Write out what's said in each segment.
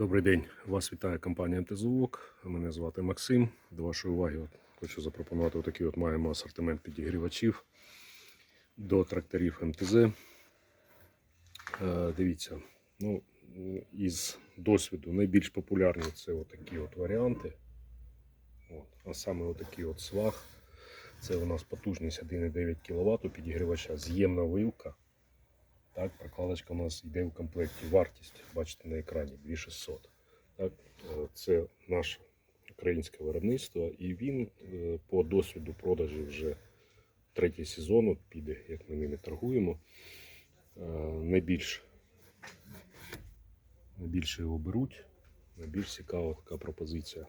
Добрий день, вас вітає компанія МТЗУК. Мене звати Максим. До вашої уваги от хочу запропонувати отакий от маємо асортимент підігрівачів до тракторів МТЗ. Е, дивіться, ну, із досвіду найбільш популярні це отакі от варіанти. От, а саме отакий от сваг. Це у нас потужність 1,9 кВт підігрівача, з'ємна вилка. Так, прокладочка у нас йде в комплекті. Вартість, бачите на екрані 2600. Так, е, це наше українське виробництво, і він е, по досвіду продажів вже третій сезон піде, як ми ними торгуємо. Е, Найбільш найбільше його беруть. Найбільш цікава така пропозиція.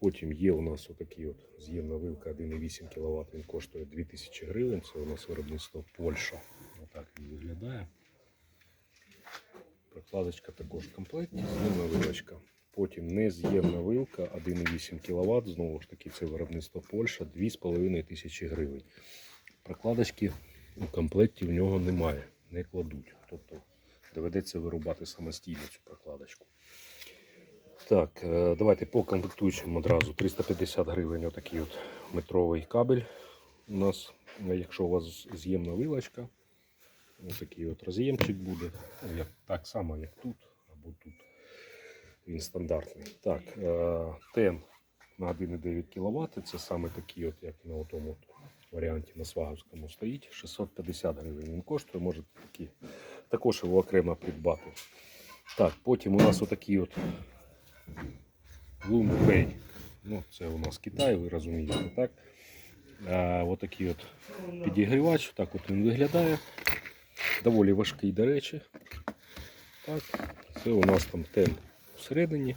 Потім є у нас отакий от з'ємна вилка 1,8 кВт, він коштує 2000 гривень. Це у нас виробництво Польща. Отак він виглядає. Прокладочка також в комплекті, з'ємна вилочка. Потім нез'ємна вилка 1,8 кВт. Знову ж таки, це виробництво Польща 2,5 тисячі гривень. Прокладочки у комплекті в нього немає, не кладуть. Тобто доведеться вирубати самостійно цю прокладочку. Так, е, давайте по комплектуючим одразу. 350 гривень отакий от метровий кабель. У нас, якщо у вас з'ємна вилочка, отакий от роз'ємчик буде. Ну, Як, так само, як тут або тут. Він стандартний. Так, е, тен на 1,9 кВт. Це саме такий, от, як на тому варіанті на Сваговському стоїть. 650 гривень він коштує, можете такі, також його окремо придбати. Так, потім у нас отакий от Лумбей. Ну, це у нас Китай, ви розумієте, так? А, отакий от підігрівач, так от він виглядає. Доволі важкий, до речі. Так, це у нас там тен всередині.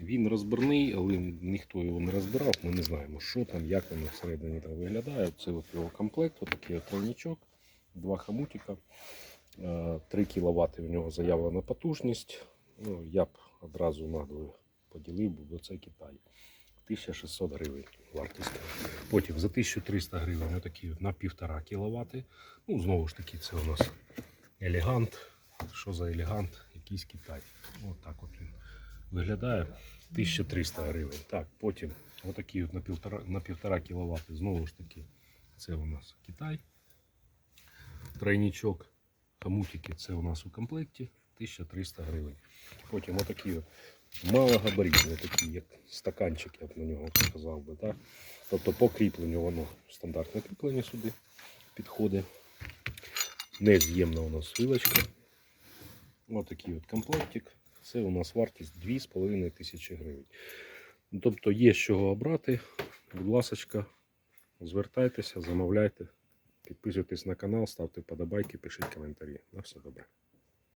Він розбірний, але ніхто його не розбирав. Ми не знаємо, що там, як воно всередині там виглядає. Це його комплект, отакий от два хамутика. 3 кВт в нього заявлена потужність. Ну, я б одразу надвою поділив, бо це Китай. 1600 гривень вартість. Потім за 1300 гривень отакі на 1,5 кВт. Ну, знову ж таки, це у нас елегант. Що за елегант? Якийсь Китай. От так от він виглядає. 1300 гривень. Так, потім отакі от на 1,5 на 1,5 кВт. Знову ж таки, це у нас Китай. Тройничок. Хамутики це у нас у комплекті 1300 гривень. Потім отакі от малогабаритні, такі як стаканчик, я б на нього сказав би. Так? Тобто по кріпленню воно стандартне кріплення сюди підходить. Нез'ємна у нас вилочка. Отакий от комплектик. Це у нас вартість 2,5 тисячі гривень. Тобто є з чого обрати. Будь ласка, звертайтеся, замовляйте. Підписуйтесь на канал, ставте вподобайки, пишіть коментарі. На все добре.